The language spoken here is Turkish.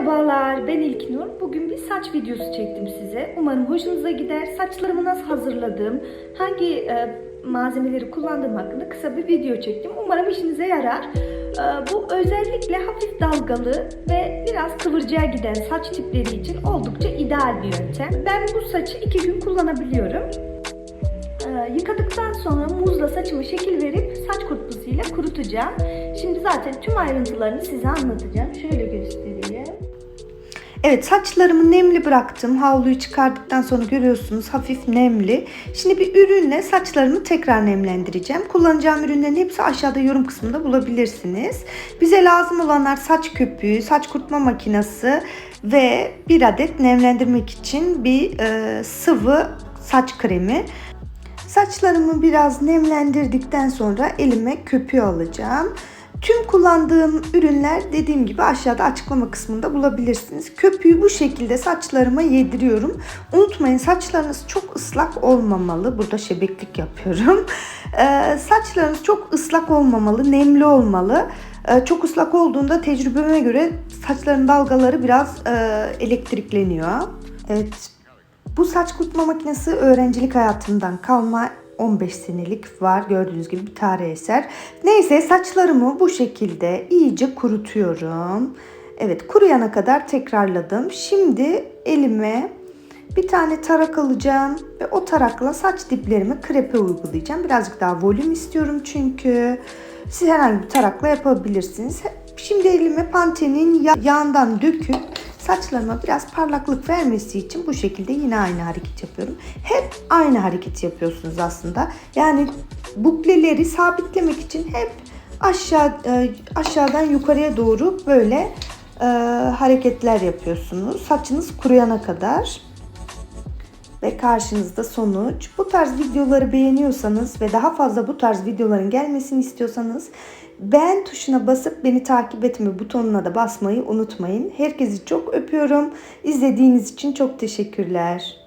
Merhabalar, ben İlknur. Bugün bir saç videosu çektim size. Umarım hoşunuza gider. Saçlarımı nasıl hazırladım, hangi e, malzemeleri kullandığım hakkında kısa bir video çektim. Umarım işinize yarar. E, bu özellikle hafif dalgalı ve biraz kıvırcığa giden saç tipleri için oldukça ideal bir yöntem. Ben bu saçı iki gün kullanabiliyorum. E, yıkadıktan sonra muzla saçımı şekil verip saç kurutmasıyla kurutacağım. Şimdi zaten tüm ayrıntılarını size anlatacağım. Şöyle göstereyim. Evet saçlarımı nemli bıraktım. Havluyu çıkardıktan sonra görüyorsunuz hafif nemli. Şimdi bir ürünle saçlarımı tekrar nemlendireceğim. Kullanacağım ürünlerin hepsi aşağıda yorum kısmında bulabilirsiniz. Bize lazım olanlar saç köpüğü, saç kurutma makinesi ve bir adet nemlendirmek için bir e, sıvı saç kremi. Saçlarımı biraz nemlendirdikten sonra elime köpüğü alacağım. Tüm kullandığım ürünler dediğim gibi aşağıda açıklama kısmında bulabilirsiniz. Köpüğü bu şekilde saçlarıma yediriyorum. Unutmayın saçlarınız çok ıslak olmamalı. Burada şebeklik yapıyorum. Ee, saçlarınız çok ıslak olmamalı, nemli olmalı. Ee, çok ıslak olduğunda tecrübeme göre saçların dalgaları biraz e, elektrikleniyor. Evet, bu saç kurutma makinesi öğrencilik hayatımdan kalma 15 senelik var gördüğünüz gibi bir tarih eser. Neyse saçlarımı bu şekilde iyice kurutuyorum. Evet kuruyana kadar tekrarladım. Şimdi elime bir tane tarak alacağım ve o tarakla saç diplerimi krepe uygulayacağım. Birazcık daha volüm istiyorum çünkü. Siz herhangi bir tarakla yapabilirsiniz. Şimdi elime Pantene'in yağından döküp saçlarıma biraz parlaklık vermesi için bu şekilde yine aynı hareket yapıyorum. Hep aynı hareket yapıyorsunuz aslında. Yani bukleleri sabitlemek için hep aşağı aşağıdan yukarıya doğru böyle e, hareketler yapıyorsunuz. Saçınız kuruyana kadar ve karşınızda sonuç. Bu tarz videoları beğeniyorsanız ve daha fazla bu tarz videoların gelmesini istiyorsanız beğen tuşuna basıp beni takip etme butonuna da basmayı unutmayın. Herkesi çok öpüyorum. İzlediğiniz için çok teşekkürler.